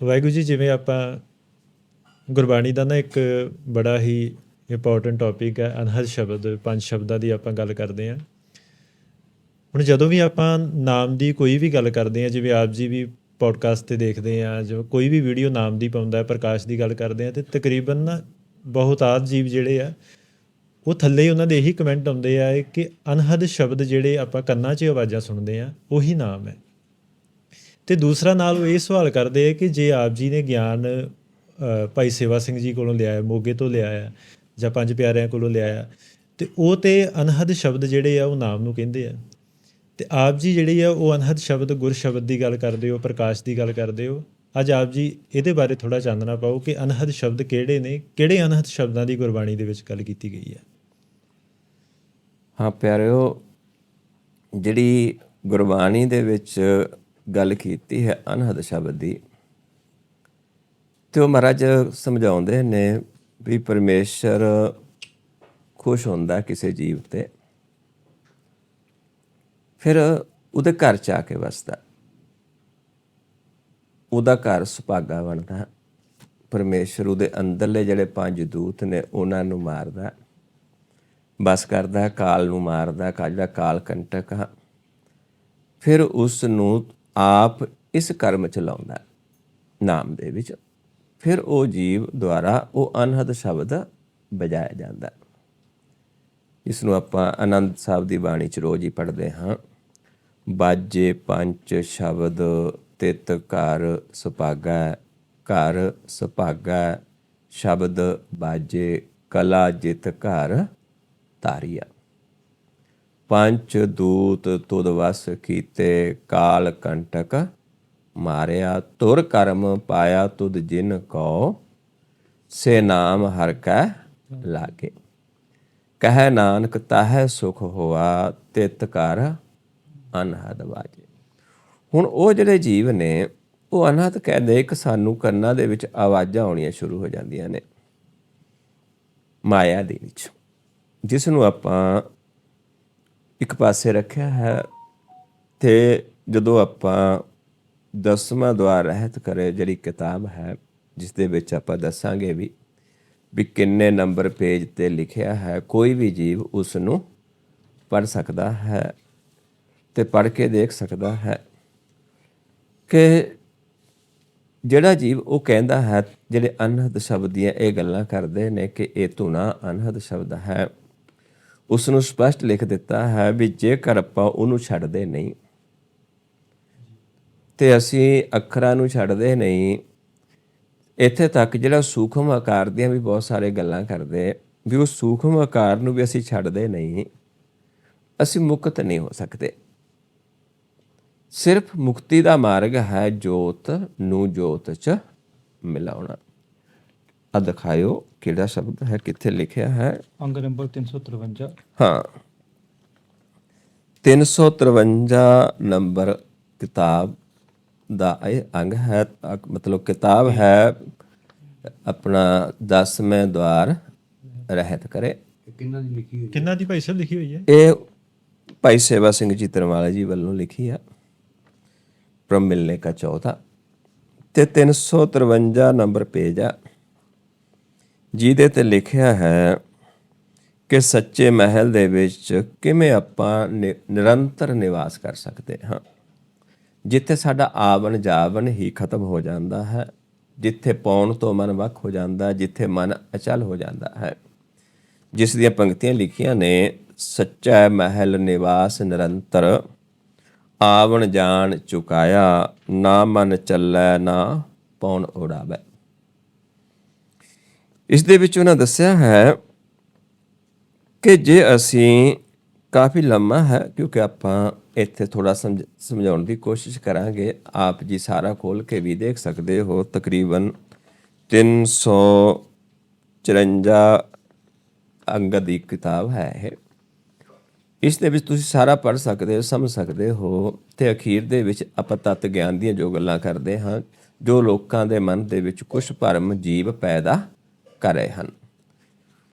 ਵਾਹਿਗੁਰੂ ਜੀ, ਜਿਵੇਂ ਆਪਾਂ ਗੁਰਬਾਣੀ ਦਾ ਨਾ ਇੱਕ ਬੜਾ ਹੀ ਇੰਪੋਰਟੈਂਟ ਟੌਪਿਕ ਹੈ ਅਨਹਦ ਸ਼ਬਦ, ਪੰਜ ਸ਼ਬਦਾਂ ਦੀ ਆਪਾਂ ਗੱਲ ਕਰਦੇ ਹਾਂ। ਹੁਣ ਜਦੋਂ ਵੀ ਆਪਾਂ ਨਾਮ ਦੀ ਕੋਈ ਵੀ ਗੱਲ ਕਰਦੇ ਹਾਂ, ਜਿਵੇਂ ਆਪ ਜੀ ਵੀ ਪੋਡਕਾਸਟ ਤੇ ਦੇਖਦੇ ਆ ਜੋ ਕੋਈ ਵੀ ਵੀਡੀਓ ਨਾਮ ਦੀ ਪਾਉਂਦਾ ਹੈ ਪ੍ਰਕਾਸ਼ ਦੀ ਗੱਲ ਕਰਦੇ ਆ ਤੇ ਤਕਰੀਬਨ ਨਾ ਬਹੁਤ ਆਦ ਜੀਵ ਜਿਹੜੇ ਆ, ਉਹ ਥੱਲੇ ਹੀ ਉਹਨਾਂ ਦੇ ਇਹੀ ਕਮੈਂਟ ਆਉਂਦੇ ਆ ਕਿ ਅਨਹਦ ਸ਼ਬਦ ਜਿਹੜੇ ਆਪਾਂ ਕੰਨਾਂ 'ਚ ਆਵਾਜ਼ਾਂ ਸੁਣਦੇ ਆ ਉਹੀ ਨਾਮ ਹੈ। ਤੇ ਦੂਸਰਾ ਨਾਲ ਉਹ ਇਹ ਸਵਾਲ ਕਰਦੇ ਆ ਕਿ ਜੇ ਆਪ ਜੀ ਨੇ ਗਿਆਨ ਭਾਈ ਸੇਵਾ ਸਿੰਘ ਜੀ ਕੋਲੋਂ ਲਿਆ ਮੋਗੇ ਤੋਂ ਲਿਆ ਹੈ ਜਾਂ ਪੰਜ ਪਿਆਰਿਆਂ ਕੋਲੋਂ ਲਿਆ ਹੈ ਤੇ ਉਹ ਤੇ ਅਨਹਦ ਸ਼ਬਦ ਜਿਹੜੇ ਆ ਉਹ ਨਾਮ ਨੂੰ ਕਹਿੰਦੇ ਆ। ਤੇ ਆਪ ਜੀ ਜਿਹੜੀ ਆ ਉਹ ਅਨਹਦ ਸ਼ਬਦ, ਗੁਰ ਸ਼ਬਦ ਦੀ ਗੱਲ ਕਰਦੇ ਹੋ, ਪ੍ਰਕਾਸ਼ ਦੀ ਗੱਲ ਕਰਦੇ ਹੋ। ਅੱਜ ਆਪ ਜੀ ਇਹਦੇ ਬਾਰੇ ਥੋੜਾ ਚਾਨਣਾ ਪਾਓ ਕਿ ਅਨਹਦ ਸ਼ਬਦ ਕਿਹੜੇ ਨੇ, ਕਿਹੜੇ ਅਨਹਦ ਸ਼ਬਦਾਂ ਦੀ ਗੁਰਬਾਣੀ ਦੇ ਵਿੱਚ ਗੱਲ ਕੀਤੀ ਗਈ ਹੈ ਹਾਂ ਪਿਆਰਿਓ, ਜਿਹੜੀ ਗੁਰਬਾਣੀ ਦੇ ਵਿੱਚ ਗੱਲ ਕੀਤੀ ਹੈ ਅਨਹਦ ਸ਼ਬਦ ਦੀ ਤੇ ਉਹ ਮਹਾਰਾਜ ਸਮਝਾਉਂਦੇ ਨੇ ਵੀ ਪਰਮੇਸ਼ਰ ਖੁਸ਼ ਹੁੰਦਾ ਕਿਸੇ ਜੀਵ ਤੇ। ਫਿਰ ਉਹਦੇ ਘਰ ਚ ਆ ਕੇ ਵਸਦਾ। ਉਹਦਾ ਘਰ ਸੁਭਾਗਾ ਬਣਦਾ। ਪਰਮੇਸ਼ਰ ਉਹਦੇ ਅੰਦਰਲੇ ਜਿਹੜੇ ਪੰਜ ਦੂਤ ਨੇ ਉਹਨਾਂ ਨੂੰ ਮਾਰਦਾ। ਬਸ ਕਰਦਾ ਕਾਲ ਨੂੰ ਮਾਰਦਾ ਹੈ, ਜਿਹੜਾ ਕਾਲ ਕੰਟਕ ਆ। ਫਿਰ ਉਸ ਨੂੰ ਆਪ ਇਸ ਕਰਮ ਚ ਲਾਉਂਦਾ ਨਾਮ ਦੇ ਵਿੱਚ ਫਿਰ ਉਹ ਜੀਵ ਦੁਆਰਾ ਉਹ ਅਨਹਦ ਸ਼ਬਦ ਬਜਾਇਆ ਜਾਂਦਾ ਇਸ ਨੂੰ ਆਪਾਂ ਆਨੰਦ ਸਾਹਿਬ ਦੀ ਬਾਣੀ ਚ ਰੋਜ਼ ਹੀ ਪੜ੍ਹਦੇ ਹਾਂ। ਬਾਜੇ ਪੰਜ ਸ਼ਬਦ, ਤਿਤ ਘਰ ਸੁਭਾਗਾ ਘਰ ਸੁਭਾਗਾ, ਸ਼ਬਦ ਬਾਜੇ ਕਲਾ ਜਿਤ ਘਰ ਤਾਰੀਆ ਪੰਜ ਦੂਤ ਤੁਧ ਵਸ ਕੀਤੇ, ਕਾਲ ਕੰਟਕ ਮਾਰਿਆ, ਤੁਰ ਕਰਮ ਪਾਇਆ ਤੁਧ ਜਿਨ ਕੋ ਸੇ ਨਾਮ ਹਰ ਕੈ ਲਾਗੇ। ਕਹੈ ਨਾਨਕ ਤਾਹੈ ਸੁਖ ਹੋਆ, ਤਿਤ ਕਰ ਅਨਹਦ ਵਾਜੇ। ਹੁਣ ਉਹ ਜਿਹੜੇ ਜੀਵ ਨੇ, ਉਹ ਅਨਹਦ ਕਹਿੰਦੇ ਕਿ ਸਾਨੂੰ ਕੰਨਾਂ ਦੇ ਵਿੱਚ ਆਵਾਜ਼ਾਂ ਆਉਣੀਆਂ ਸ਼ੁਰੂ ਹੋ ਜਾਂਦੀਆਂ ਨੇ ਮਾਇਆ ਦੇ ਵਿੱਚ, ਜਿਸ ਨੂੰ ਆਪਾਂ ਇੱਕ ਪਾਸੇ ਰੱਖਿਆ ਹੈ ਤੇ ਜਦੋਂ ਆਪਾਂ ਦਸਵਾਂ ਦੁਆਰ ਰਹਿਤ ਕਰੇ, ਜਿਹੜੀ ਕਿਤਾਬ ਹੈ ਜਿਸ ਦੇ ਵਿੱਚ ਆਪਾਂ ਦੱਸਾਂਗੇ ਵੀ ਵੀ ਕਿੰਨੇ ਨੰਬਰ ਪੇਜ ਤੇ ਲਿਖਿਆ ਹੈ, ਕੋਈ ਵੀ ਜੀਵ ਉਸ ਨੂੰ ਪੜ ਸਕਦਾ ਹੈ ਤੇ ਪੜ ਕੇ ਦੇਖ ਸਕਦਾ ਹੈ ਕਿ ਜਿਹੜਾ ਜੀਵ ਉਹ ਕਹਿੰਦਾ ਹੈ, ਜਿਹੜੇ ਅਨਹਦ ਸ਼ਬਦ ਦੀਆਂ ਇਹ ਗੱਲਾਂ ਕਰਦੇ ਨੇ ਕਿ ਇਹ ਧੁਨਾ ਅਨਹਦ ਸ਼ਬਦ ਹੈ। ਉਸ ਨੂੰ ਸਪਸ਼ਟ ਲਿਖ ਦਿੱਤਾ ਹੈ ਵੀ ਜੇਕਰ ਆਪਾਂ ਉਹਨੂੰ ਛੱਡਦੇ ਨਹੀਂ, ਤੇ ਅਸੀਂ ਅੱਖਰਾਂ ਨੂੰ ਛੱਡਦੇ ਨਹੀਂ, ਇੱਥੇ ਤੱਕ ਜਿਹੜਾ ਸੂਖਮ ਆਕਾਰ ਦੀਆਂ ਵੀ ਬਹੁਤ ਸਾਰੇ ਗੱਲਾਂ ਕਰਦੇ, ਵੀ ਉਹ ਸੂਖਮ ਆਕਾਰ ਨੂੰ ਵੀ ਅਸੀਂ ਛੱਡਦੇ ਨਹੀਂ, ਅਸੀਂ ਮੁਕਤ ਨਹੀਂ ਹੋ ਸਕਦੇ। ਸਿਰਫ ਮੁਕਤੀ ਦਾ ਮਾਰਗ ਹੈ ਜੋਤ ਨੂੰ ਜੋਤ ਚ ਮਿਲਾਉਣਾ। ਆ ਦਿਖਾਇਓ। ਕਿਹੜਾ ਸ਼ਬਦ? ਹੈ ਕਿੱਥੇ ਲਿਖਿਆ ਹੈ? ਅੰਗ ਨੰਬਰ 353 ਹਾਂ। 353 ਨੰਬਰ ਕਿਤਾਬ ਦਾ ਇਹ ਅੰਗ ਹੈ। ਮਤਲਬ ਕਿਤਾਬ ਹੈ ਆਪਣਾ 10ਵੇਂ ਦਵਾਰ ਰਹਿਤ ਕਰੇ। ਕਿੰਨਾ ਦੀ ਭਾਈ ਸਾਹਿਬ ਲਿਖੀ ਹੋਈ ਹੈ? ਇਹ ਭਾਈ ਸੇਵਾ ਸਿੰਘ ਜੀ ਤਰਵਾਲਾ ਜੀ ਵੱਲੋਂ ਲਿਖੀ ਆ। ਪ੍ਰਮ ਮਿਲਨੇ ਕਾ ਚੌਥਾ ਤੇ 353 ਨੰਬਰ ਪੇਜ ਆ। ਜਿਹਦੇ ਤੇ ਲਿਖਿਆ ਹੈ ਕਿ ਸੱਚੇ ਮਹਿਲ ਦੇ ਵਿੱਚ ਕਿਵੇਂ ਆਪਾਂ ਨਿ- ਨਿਰੰਤਰ ਨਿਵਾਸ ਕਰ ਸਕਦੇ ਹਾਂ। ਜਿੱਥੇ ਸਾਡਾ ਆਵਣ ਜਾਵਣ ਹੀ ਖਤਮ ਹੋ ਜਾਂਦਾ ਹੈ, ਜਿੱਥੇ ਪੌਣ ਤੋਂ ਮਨ ਵੱਖ ਹੋ ਜਾਂਦਾ, ਜਿੱਥੇ ਮਨ ਅਚਲ ਹੋ ਜਾਂਦਾ ਹੈ। ਜਿਸ ਦੀਆਂ ਪੰਕਤੀਆਂ ਲਿਖੀਆਂ ਨੇ, ਸੱਚਾ ਮਹਿਲ ਨਿਵਾਸ ਨਿਰੰਤਰ, ਆਵਣ ਜਾਣ ਚੁਕਾਇਆ, ਨਾ ਮਨ ਚੱਲੈ, ਨਾ ਪੌਣ ਉਡਾਵੇ। ਇਸ ਦੇ ਵਿੱਚ ਉਹਨਾਂ ਦੱਸਿਆ ਹੈ ਕਿ ਜੇ ਅਸੀਂ ਕਾਫੀ ਲੰਮਾ ਹੈ, ਕਿਉਂਕਿ ਆਪਾਂ ਇੱਥੇ ਥੋੜਾ ਸਮਝਾਉਣ ਦੀ ਕੋਸ਼ਿਸ਼ ਕਰਾਂਗੇ, ਆਪ ਜੀ ਸਾਰਾ ਖੋਲ ਕੇ ਵੀ ਦੇਖ ਸਕਦੇ ਹੋ, ਤਕਰੀਬਨ 354 ਅੰਗ ਦੀ ਕਿਤਾਬ ਹੈ ਇਹ। ਇਸ ਦੇ ਵਿੱਚ ਤੁਸੀਂ ਸਾਰਾ ਪੜ੍ਹ ਸਕਦੇ ਹੋ, ਸਮਝ ਸਕਦੇ ਹੋ ਤੇ ਅਖੀਰ ਦੇ ਵਿੱਚ ਆਪਾਂ ਤਤ ਗਿਆਨ ਦੀਆਂ ਜੋ ਗੱਲਾਂ ਕਰਦੇ ਹਾਂ, ਜੋ ਲੋਕਾਂ ਦੇ ਮਨ ਦੇ ਵਿੱਚ ਕੁਝ ਭਰਮ ਜੀਵ ਪੈਦਾ ਕਰ ਰਹੇ ਹਨ।